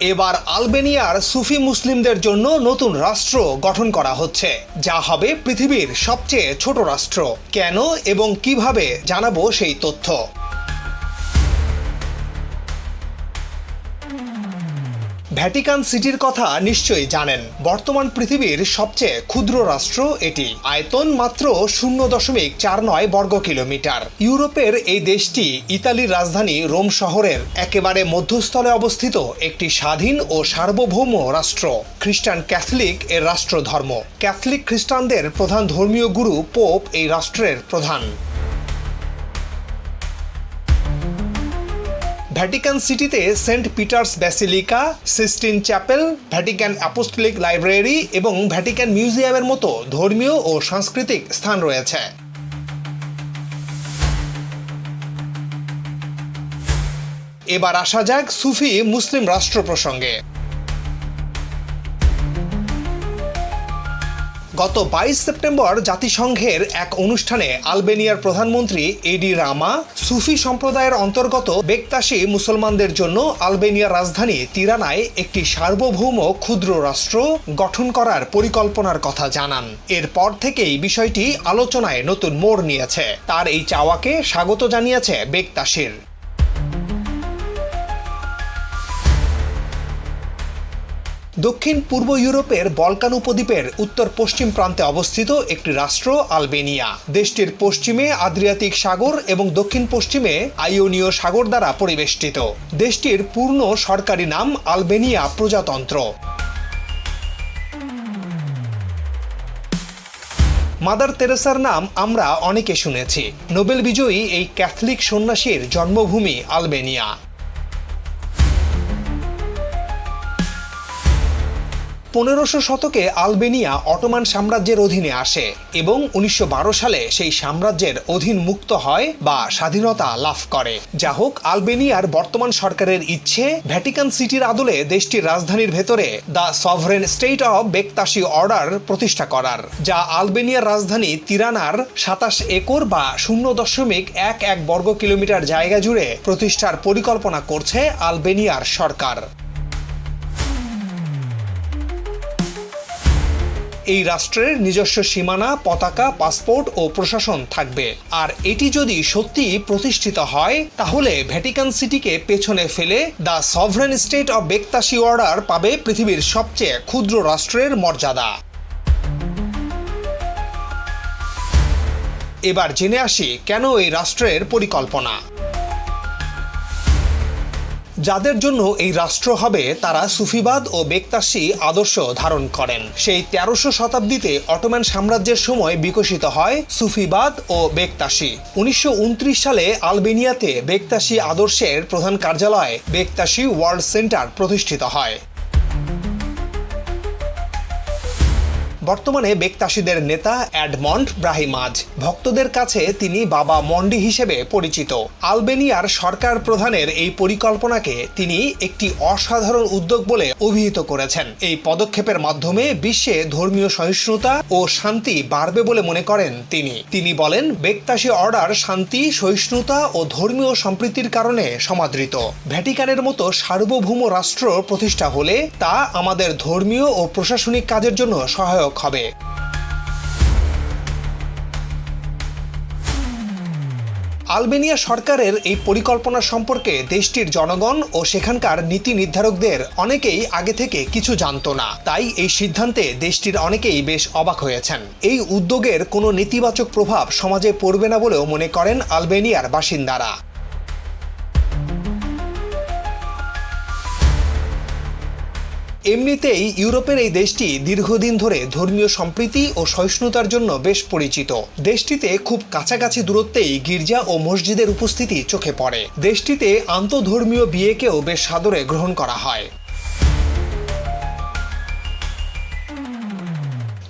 এবার আলবেনিয়ার সুফি মুসলিমদের জন্য নতুন রাষ্ট্র গঠন করা হচ্ছে, যা হবে পৃথিবীর সবচেয়ে ছোট রাষ্ট্র। কেন এবং কীভাবে জানাব সেই তথ্য। ভ্যাটিকান সিটির কথা নিশ্চয়ই জানেন। বর্তমান পৃথিবীর সবচেয়ে ক্ষুদ্র রাষ্ট্র এটি। আয়তন মাত্র শূন্য দশমিক চার নয় বর্গ কিলোমিটার। ইউরোপের এই দেশটি ইতালির রাজধানী রোম শহরের একেবারে মধ্যস্থলে অবস্থিত একটি স্বাধীন ও সার্বভৌম রাষ্ট্র। খ্রিস্টান ক্যাথলিক এর রাষ্ট্র ধর্ম ক্যাথলিক খ্রিস্টানদের প্রধান ধর্মীয় গুরু পোপ এই রাষ্ট্রের প্রধান। ভ্যাটিকান সিটিতে Saint Peter's basilica Sistine chapel Vatican apostolic library এবং ভ্যাটিকান মিউজিয়ামের মতো ধর্মীয় ও সাংস্কৃতিক স্থান রয়েছে। এবার আসা যাক সুফি মুসলিম রাষ্ট্র প্রসঙ্গে। গত বাইশ সেপ্টেম্বর জাতিসংঘের এক অনুষ্ঠানে আলবেনিয়ার প্রধানমন্ত্রী এডি রামা, সুফি সম্প্রদায়ের অন্তর্গত বেক্তাসী মুসলমানদের জন্য আলবেনিয়ার রাজধানী তিরানায় একটি সার্বভৌম ক্ষুদ্র রাষ্ট্র গঠন করার পরিকল্পনার কথা জানান। এরপর থেকেই বিষয়টি আলোচনায় নতুন মোড় নিয়েছে। তার এই চাওয়াকে স্বাগত জানিয়েছে বেক্তাসির দক্ষিণ পূর্ব ইউরোপের বলকান উপদ্বীপের উত্তর পশ্চিম প্রান্তে অবস্থিত একটি রাষ্ট্র, আলবেনিয়া। দেশটির পশ্চিমে আদ্রিয়াতিক সাগর এবং দক্ষিণ পশ্চিমে আইওনীয় সাগর দ্বারা পরিবেষ্টিত। দেশটির পূর্ণ সরকারি নাম আলবেনিয়া প্রজাতন্ত্র। মাদার তেরেসার নাম আমরা অনেকে শুনেছি। নোবেল বিজয়ী এই ক্যাথলিক সন্ন্যাসীর জন্মভূমি আলবেনিয়া। পনেরোশো শতকে আলবেনিয়া অটোমান সাম্রাজ্যের অধীনে আসে এবং উনিশশো বারো সালে সেই সাম্রাজ্যের অধীন মুক্ত হয় বা স্বাধীনতা লাভ করে। যা হোক, আলবেনিয়ার বর্তমান সরকারের ইচ্ছে, ভ্যাটিকান সিটির আদলে দেশটির রাজধানীর ভেতরে the sovereign state of Bektashi order প্রতিষ্ঠা করার, যা আলবেনিয়ার রাজধানী তিরানার সাতাশ একর বা শূন্য দশমিক এক এক বর্গ কিলোমিটার জায়গা জুড়ে প্রতিষ্ঠার পরিকল্পনা করছে আলবেনিয়ার সরকার। এই রাষ্ট্রের নিজস্ব সীমানা, পতাকা, পাসপোর্ট ও প্রশাসন থাকবে। আর এটি যদি সত্যি প্রতিষ্ঠিত হয়, তাহলে ভ্যাটিকান সিটিকে পেছনে ফেলে the sovereign state of Bektashi order পাবে পৃথিবীর সবচেয়ে ক্ষুদ্র রাষ্ট্রের মর্যাদা। এবার জেনে আসি কেন এই রাষ্ট্রের পরিকল্পনা। যাদের জন্য এই রাষ্ট্র হবে, তারা সুফিবাদ ও বেকতাসী আদর্শ ধারণ করেন। সেই তেরোশো শতাব্দীতে অটোম্যান সাম্রাজ্যের সময় বিকশিত হয় সুফিবাদ ও বেকতাসী উনিশশো উনত্রিশ সালে আলবেনিয়াতে বেকতাসী আদর্শের প্রধান কার্যালয় বেকতাসী ওয়ার্ল্ড সেন্টার প্রতিষ্ঠিত হয়। বর্তমানে বেক্তাসীদের নেতা অ্যাডমন্ড ব্রাহিমাজ। ভক্তদের কাছে তিনি বাবা মন্ডি হিসেবে পরিচিত। আলবেনিয়ার সরকার প্রধানের এই পরিকল্পনাকে তিনি একটি অসাধারণ উদ্যোগ বলে অভিহিত করেছেন। এই পদক্ষেপের মাধ্যমে বিশ্বে ধর্মীয় সহিষ্ণুতা ও শান্তি বাড়বে বলে মনে করেন তিনি। তিনি বলেন, বেক্তাসী অর্ডার শান্তি, সহিষ্ণুতা ও ধর্মীয় সম্প্রীতির কারণে সমাদৃত। ভ্যাটিকানের মতো সার্বভৌম রাষ্ট্র প্রতিষ্ঠা হলে তা আমাদের ধর্মীয় ও প্রশাসনিক কাজের জন্য সহায়ক হবে। আলবেনিয়া সরকারের এই পরিকল্পনা সম্পর্কে দেশটির জনগণ ও সেখানকার নীতি নির্ধারকদের অনেকেই আগে থেকে কিছু জানতো না। তাই এই সিদ্ধান্তে দেশটির অনেকেই বেশ অবাক হয়েছেন। এই উদ্যোগের কোনো নেতিবাচক প্রভাব সমাজে পড়বে না বলেও মনে করেন আলবেনিয়ার বাসিন্দারা। এমনিতেই ইউরোপের এই দেশটি দীর্ঘদিন ধরে ধর্মীয় সম্প্রীতি ও সহিষ্ণুতার জন্য বেশ পরিচিত। দেশটিতে খুব কাছাকাছি দূরত্বেই গির্জা ও মসজিদের উপস্থিতি চোখে পড়ে। দেশটিতে আন্তধর্মীয় বিয়েকেও বেশ সাদরে গ্রহণ করা হয়।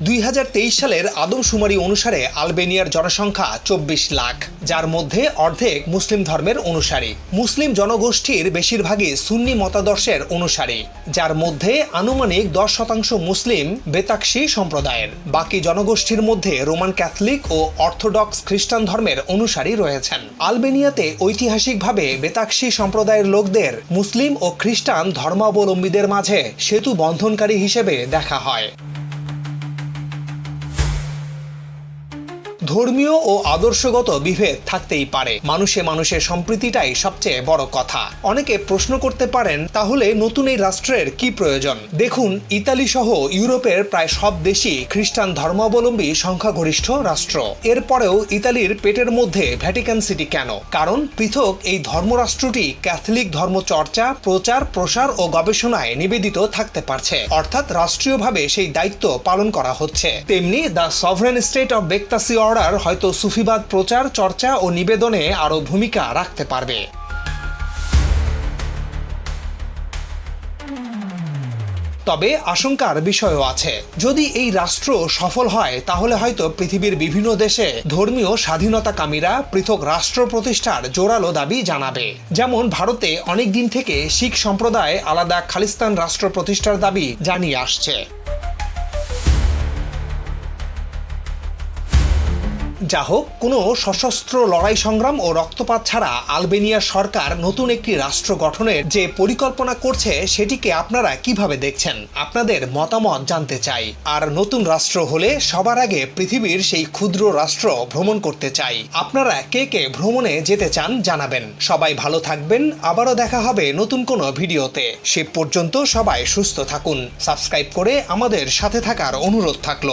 দুই হাজার তেইশ সালের আদমশুমারি অনুসারে আলবেনিয়ার জনসংখ্যা চব্বিশ লাখ, যার মধ্যে অর্ধেক মুসলিম ধর্মের অনুসারী। মুসলিম জনগোষ্ঠীর বেশিরভাগই সুন্নি মতাদর্শের অনুসারী, যার মধ্যে আনুমানিক দশ শতাংশ মুসলিম বেতাক্সি সম্প্রদায়ের। বাকি জনগোষ্ঠীর মধ্যে রোমান ক্যাথলিক ও অর্থোডক্স খ্রিস্টান ধর্মের অনুসারী রয়েছেন। আলবেনিয়াতে ঐতিহাসিকভাবে বেতাক্সি সম্প্রদায়ের লোকদের মুসলিম ও খ্রিস্টান ধর্মাবলম্বীদের মাঝে সেতু বন্ধনকারী হিসেবে দেখা হয়। ধর্মীয় ও আদর্শগত বিভেদ থাকতেই পারে। মানুষে মানুষের সম্প্রীতিটাই সবচেয়ে বড় কথা। অনেকে প্রশ্ন করতে পারেন, তাহলে নতুন এই রাষ্ট্রের কি প্রয়োজন? দেখুন, ইতালি সহ ইউরোপের প্রায় সব দেশই খ্রিস্টান ধর্মাবলম্বী সংখ্যাগরিষ্ঠ রাষ্ট্র। এরপরেও ইতালির পেটের মধ্যে ভ্যাটিকান সিটি কেন? কারণ পৃথক এই ধর্মরাষ্ট্রটি ক্যাথলিক ধর্ম চর্চা প্রচার, প্রসার ও গবেষণায় নিবেদিত থাকতে পারছে। অর্থাৎ রাষ্ট্রীয়ভাবে সেই দায়িত্ব পালন করা হচ্ছে। তেমনি the sovereign state of Bektashi order হয়তো সুফিবাদ প্রচার, চর্চা ও নিবেদনে আরও ভূমিকা রাখতে পারবে। তবে আশঙ্কার বিষয়ও আছে। যদি এই রাষ্ট্র সফল হয়, তাহলে হয়তো পৃথিবীর বিভিন্ন দেশে ধর্মীয় স্বাধীনতাকামীরা পৃথক রাষ্ট্র প্রতিষ্ঠার জোরালো দাবি জানাবে। যেমন ভারতে অনেক দিন থেকে শিখ সম্প্রদায় আলাদা খালিস্তান রাষ্ট্র প্রতিষ্ঠার দাবি জানিয়ে আসছে। যা হোক, কোনো সশস্ত্র লড়াই সংগ্রাম ও রক্তপাত ছাড়া আলবেনিয়া সরকার নতুন একটি রাষ্ট্র গঠনের যে পরিকল্পনা করছে, সেটিকে আপনারা কীভাবে দেখছেন? আপনাদের মতামত জানতে চাই। আর নতুন রাষ্ট্র হলে সবার আগে পৃথিবীর সেই ক্ষুদ্র রাষ্ট্র ভ্রমণ করতে চাই। আপনারা কে কে ভ্রমণে যেতে চান, জানাবেন। সবাই ভালো থাকবেন। আবারও দেখা হবে নতুন কোনো ভিডিওতে। সে পর্যন্ত সবাই সুস্থ থাকুন। সাবস্ক্রাইব করে আমাদের সাথে থাকার অনুরোধ থাকল।